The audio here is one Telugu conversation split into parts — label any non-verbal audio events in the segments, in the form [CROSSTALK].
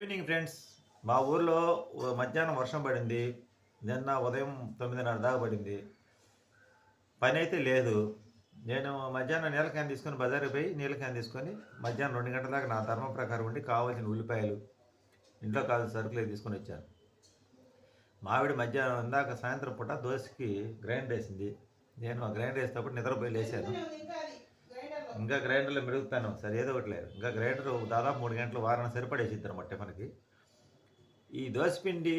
ఈవినింగ్ ఫ్రెండ్స్ మా ఊర్లో మధ్యాహ్నం వర్షం పడింది. నిన్న ఉదయం తొమ్మిదిన్నర దాకా పడింది. పని అయితే లేదు. నేను మధ్యాహ్నం నీళ్ళ క్యాన్ తీసుకొని బజారుకి పోయి నీళ్ళ క్యాన్ తీసుకొని మధ్యాహ్నం రెండు గంటల దాకా నా ధర్మం ప్రకారం ఉండి కావాల్సిన ఉల్లిపాయలు ఇంట్లో కావాల్సిన సరుకులు తీసుకొని వచ్చాను. మావిడి మధ్యాహ్నం ఇందాక సాయంత్రం పూట దోశకి గ్రైండ్ వేసింది నేను ఆ గ్రైండ్ వేసేటప్పుడు నిద్రపోయి లేచాను. ఇంకా గ్రైండర్లో మెరుగుతాను. సరే ఏదో ఒకటి లేదు. ఇంకా గ్రైండర్ దాదాపు మూడు గంటలు వారం సరిపడేసిద్ది అనమాట మనకి. ఈ దోశపిండి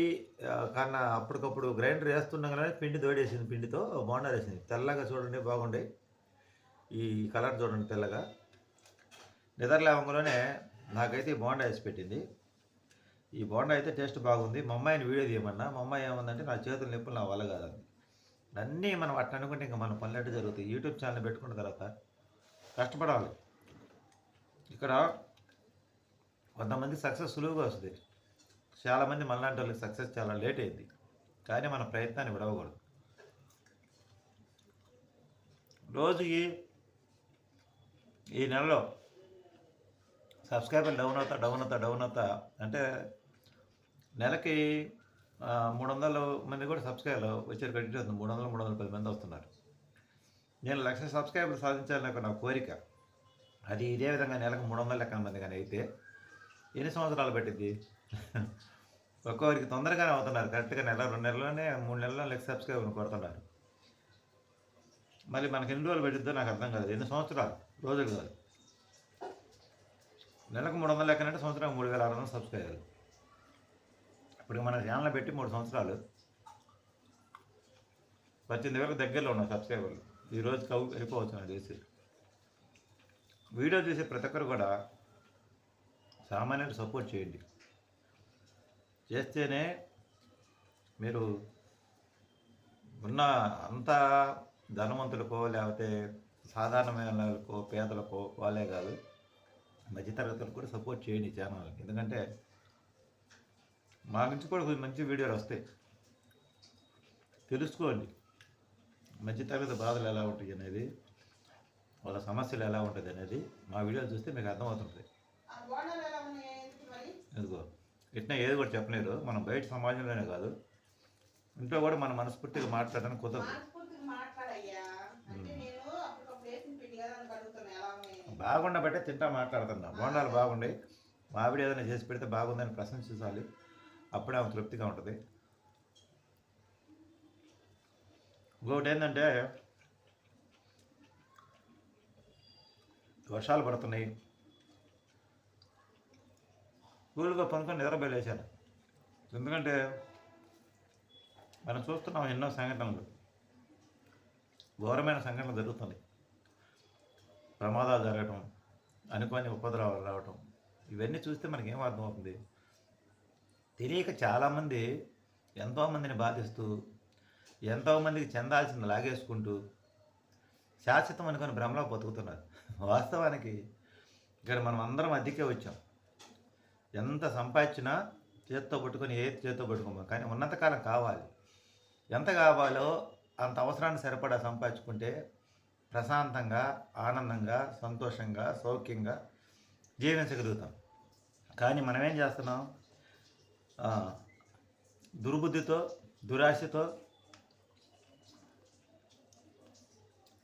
కన్నా అప్పటికప్పుడు గ్రైండర్ వేస్తుండగానే పిండి దోడేసింది పిండితో బోండా వేసింది. తెల్లగా చూడండి బాగుండే. ఈ కలర్ చూడండి తెల్లగా. నిద్రలేవంగలోనే నాకైతే ఈ బోండా వేసి పెట్టింది. ఈ బోండా అయితే టేస్ట్ బాగుంది. మా అమ్మాయిని వీడియో తీయమన్నా. మా అమ్మాయి ఏమందంటే నా చేతులు నొప్పులు నా వల్ల కాదండి అన్నీ మనం అట్లా అనుకుంటే ఇంకా మన పనులట్టు జరుగుతాయి? యూట్యూబ్ ఛానల్ పెట్టుకున్న తర్వాత కష్టపడాలి. ఇక్కడ కొంతమంది సక్సెస్ సులువుగా వస్తుంది. చాలామంది మనలాంటి వాళ్ళకి సక్సెస్ చాలా లేట్ అయింది. కానీ మన ప్రయత్నాన్ని విడవకూడదు. రోజుకి ఈ నెలలో సబ్స్క్రైబర్ డౌన్ అవుతా డౌన్ అవుతా డౌన్ అవుతా అంటే నెలకి మూడు వందల మంది కూడా సబ్స్క్రైబర్ వచ్చారు కట్టి అవుతుంది మూడు వందలు మూడు వందల పది మంది వస్తున్నారు. నేను లక్ష సబ్స్క్రైబర్ సాధించాలని ఒక నా కోరిక. అది ఇదే విధంగా నెలకు మూడు వందల లెక్కల మంది కానీ అయితే ఎన్ని సంవత్సరాలు పట్టింది [LAUGHS] ఒక్కొక్కరికి తొందరగానే అవుతున్నారు. కరెక్ట్గా నెల రెండు నెలల్లోనే మూడు నెలల్లో లెక్క సబ్స్క్రైబర్ని కొడుతున్నారు. మళ్ళీ మనకి ఎన్ని రోజులు పెట్టిద్దో నాకు అర్థం కాదు. ఎన్ని సంవత్సరాలు? రోజులు కాదు. నెలకు మూడు వందల లెక్కనంటే సంవత్సరం మూడు వేల ఆరు వందలు సబ్స్క్రైబర్లు. ఇప్పుడు మన ఛానల్ పెట్టి మూడు సంవత్సరాలు. పద్దెనిమిది వేలకు దగ్గరలో ఉన్న సబ్స్క్రైబర్లు. ఈ కవు అయిపోవచ్చు నాకు తెలిసి వీడియో చూసే ప్రతి ఒక్కరు కూడా సామాన్యులు సపోర్ట్ చేయండి. చేస్తేనే మీరు ఉన్న అంత ధనవంతులకో లేకపోతే సాధారణమైన వాళ్ళకో పేదలకో వాళ్ళే కాదు మధ్యతరగతులకు కూడా సపోర్ట్ చేయండి ఛానల్కి ఎందుకంటే మా నుంచి కూడా కొంచెం మంచి వీడియోలు వస్తాయి. తెలుసుకోండి. మధ్యతరగతి బాధలు ఎలా ఉంటాయి అనేది వాళ్ళ సమస్యలు ఎలా ఉంటుంది అనేది మా వీడియోలు చూస్తే మీకు అర్థమవుతుంది. ఎందుకో ఇట్లా ఏది కూడా చెప్పలేరు మనం బయట సమాజంలోనే కాదు. ఇంట్లో కూడా మనం మనస్ఫూర్తిగా మాట్లాడడానికి కుదరదు. బాగుండ బట్టే తింటా మాట్లాడుతున్నా. బోండాలు బాగుండి మావిడి ఏదైనా చేసి పెడితే బాగుందని ప్రశంసించాలి. అప్పుడే ఆమె తృప్తిగా ఉంటుంది. ఇంకొకటి ఏంటంటే వర్షాలు పడుతున్నాయి. కూల్గా పనుకొని నిద్రపోలేశాను ఎందుకంటే మనం చూస్తున్నాం ఎన్నో సంఘటనలు. ఘోరమైన సంఘటనలు జరుగుతున్నాయి. ప్రమాదాలు జరగటం అనుకోని ఉపద్రవాలు రావటం ఇవన్నీ చూస్తే మనకి ఏం అర్థమవుతుంది? తెలియక చాలామంది ఎంతోమందిని బాధిస్తూ ఎంతోమందికి చెందాల్సింది లాగేసుకుంటూ శాశ్వతం అనుకుని భ్రమలో బతుకుతున్నారు. వాస్తవానికి ఇక్కడ మనం అందరం అద్దెకే వచ్చాం. ఎంత సంపాదించినా చేత్తో పట్టుకొని ఏది చేత్తో పట్టుకోమో కానీ ఉన్నంతకాలం కావాలి. ఎంత కావాలో అంత అవసరాన్ని సరిపడా సంపాదించుకుంటే ప్రశాంతంగా ఆనందంగా సంతోషంగా సౌఖ్యంగా జీవించగలుగుతాం. కానీ మనం ఏం చేస్తున్నాం దుర్బుద్ధితో దురాశతో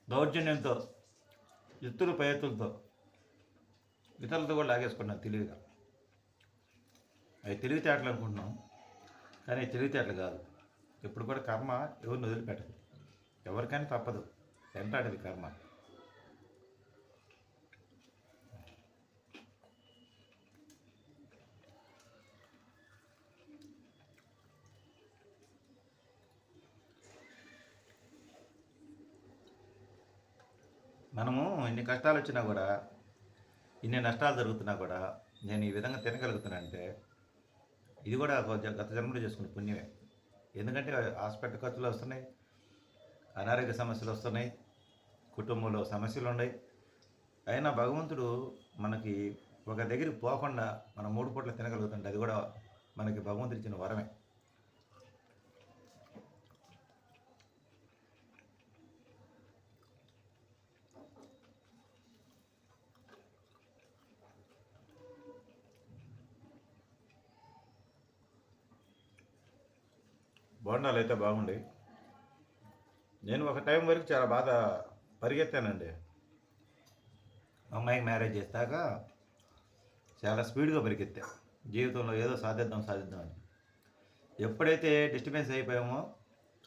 దౌర్జన్యంతో ఎత్తుల ప్రయత్నంతో ఇతరులతో కూడా లాగేసుకున్నాను తెలివిగా. అవి తెలివితేటలు అనుకుంటున్నాం కానీ తెలివితేటలు కాదు. ఇప్పుడు కూడా కర్మ ఎవరిని వదిలిపెట్టదు. ఎవరికైనా తప్పదు. వెంటాడేది కర్మ. మనము ఇన్ని కష్టాలు వచ్చినా కూడా ఇన్ని నష్టాలు జరుగుతున్నా కూడా నేను ఈ విధంగా తినగలుగుతున్నానంటే ఇది కూడా గత జన్మలో చేసుకున్న పుణ్యమే. ఎందుకంటే హాస్పిటల్ ఖర్చులు వస్తున్నాయి అనారోగ్య సమస్యలు వస్తున్నాయి కుటుంబంలో సమస్యలు ఉన్నాయి. అయినా భగవంతుడు మనకి ఒక దగ్గరికి పోకుండా మనం మూడు పూట్ల తినగలుగుతుంటే అది కూడా మనకి భగవంతుడు ఇచ్చిన వరమే. బోండాలు అయితే బాగుండే నేను ఒక టైం వరకు చాలా బాగా పరిగెత్తానండి. అమ్మాయికి మ్యారేజ్ చేస్తాక చాలా స్పీడ్గా పరిగెత్తా. జీవితంలో ఏదో సాధిద్దాం సాధిద్దాం అని. ఎప్పుడైతే డిస్టర్బెన్స్ అయిపోయామో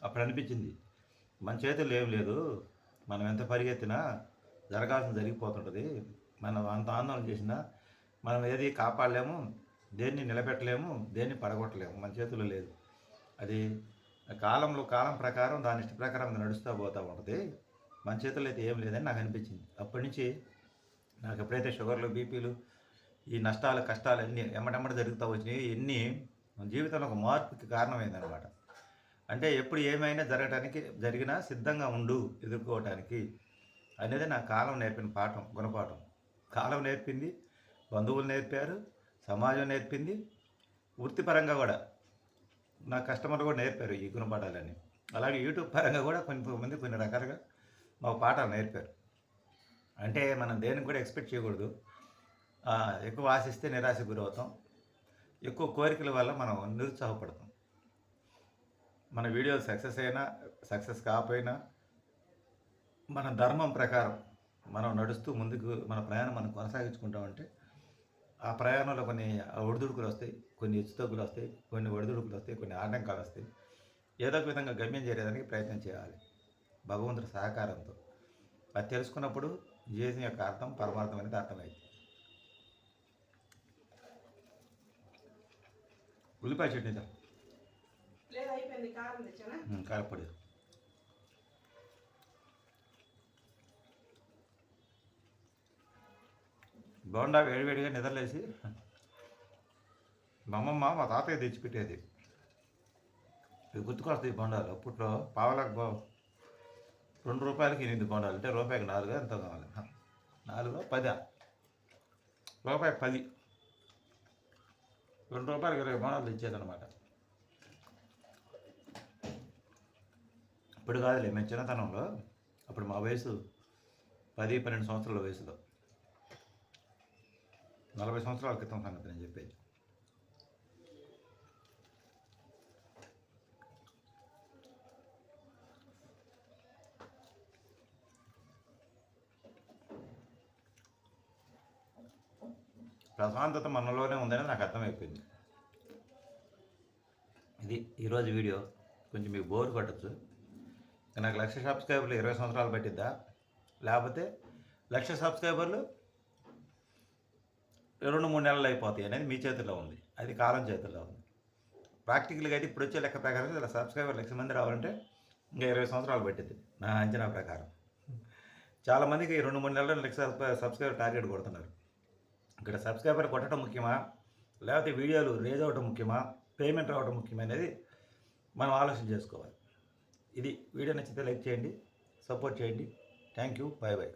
అప్పుడు అనిపించింది మన చేతుల్లో ఏం లేదు మనం ఎంత పరిగెత్తినా జరగాల్సిన జరిగిపోతుంటుంది. మనం అంత ఆందోళన చేసినా మనం ఏది కాపాడలేము దేన్ని నిలబెట్టలేము దేన్ని పడగొట్టలేము మన చేతుల్లో లేదు. అది కాలంలో కాలం ప్రకారం దాని ఇష్ట ప్రకారం అది నడుస్తూ పోతూ ఉంటుంది. మన చేతుల్లో అయితే ఏం లేదని నాకు అనిపించింది. అప్పటి నుంచి నాకు ఎప్పుడైతే షుగర్లు బీపీలు ఈ నష్టాలు కష్టాలు అన్నీ ఎమ్మటెమ్మట జరుగుతూ వచ్చినాయి ఇన్ని జీవితంలో ఒక మార్పుకి కారణమైందనమాట అంటే ఎప్పుడు ఏమైనా జరగటానికి జరిగినా సిద్ధంగా ఉండు ఎదుర్కోవటానికి అనేది నా కాలం నేర్పిన పాఠం గుణపాఠం. కాలం నేర్పింది బంధువులు నేర్పారు సమాజం నేర్పింది వృత్తిపరంగా కూడా. నా కస్టమర్లు కూడా నేర్పారు ఈ గుణపాఠాలని అలాగే యూట్యూబ్ పరంగా కూడా కొంతమంది మంది కొన్ని రకాలుగా మాకు పాఠాలు నేర్పారు. అంటే మనం దేనికి కూడా ఎక్స్పెక్ట్ చేయకూడదు. ఎక్కువ ఆశిస్తే నిరాశ గురవుతాం. ఎక్కువ కోరికల వల్ల మనం నిరుత్సాహపడతాం. మన వీడియోలు సక్సెస్ అయినా సక్సెస్ కాకపోయినా మన ధర్మం ప్రకారం మనం నడుస్తూ ముందుకు మన ప్రయాణం మనం కొనసాగించుకుంటామంటే ఆ ప్రయాణంలో కొన్ని ఒడిదుడుకులు వస్తాయి కొన్ని హెచ్చుతగ్గులు వస్తాయి కొన్ని ఒడిదుడుకులు వస్తాయి కొన్ని ఆటంకాలు వస్తాయి. ఏదో ఒక విధంగా గమ్యం చేరేదానికి ప్రయత్నం చేయాలి భగవంతుడి సహకారంతో. అది తెలుసుకున్నప్పుడు జీవితం యొక్క అర్థం పరమార్థం అనేది అర్థమైంది. ఉల్లిపాయ చట్నీ కారపొడి బోండా వేడివేడిగా నిద్రలేసి మా అమ్మమ్మ మా తాతయ్య తెచ్చిపెట్టేది. ఇది గుర్తుకొస్తాయి ఈ బొండాలు. అప్పట్లో పావలకు బా రెండు రూపాయలకి ఎనిమిది బొండాలు అంటే రూపాయికి నాలుగు ఎంత కావాలి. నాలుగు పదా. రూపాయి పది. రెండు రూపాయలకి ఇరవై బొండాలు తెచ్చేదన్నమాట. ఇప్పుడు కాదులే మేము చిన్నతనంలో అప్పుడు మా వయసు పది పన్నెండు సంవత్సరాల వయసులో. నలభై సంవత్సరాల క్రితం సంగతి నేను చెప్పేది. ప్రశాంతత మనలోనే ఉందని నాకు అర్థమైపోయింది. ఇది ఈరోజు వీడియో. కొంచెం మీకు బోర్ కొట్టచ్చు. నాకు లక్ష సబ్స్క్రైబర్లు ఇరవై సంవత్సరాలు పట్టిద్దా? లేకపోతే లక్ష సబ్స్క్రైబర్లు రెండు మూడు నెలలు అయిపోతాయి అనేది మీ చేతిలో ఉంది. అది కాలం చేతిలో ఉంది. ప్రాక్టికల్గా అయితే ఇప్పుడు వచ్చే లెక్క ప్రకారం ఇలా సబ్స్క్రైబర్ లక్ష మంది రావాలంటే ఇంకా ఇరవై సంవత్సరాలు పట్టింది నా అంచనా ప్రకారం. చాలామందికి రెండు మూడు నెలలు లక్ష సబ్స్క్రైబర్ టార్గెట్ కొడుతున్నారు. ఇక్కడ సబ్స్క్రైబర్ కొట్టడం ముఖ్యమా? లేకపోతే వీడియోలు రేజ్ అవ్వడం ముఖ్యమా? పేమెంట్ రావడం ముఖ్యమా అనేది మనం ఆలోచన చేసుకోవాలి. ఇది వీడియో నచ్చితే లైక్ చేయండి సపోర్ట్ చేయండి. Thank you bye bye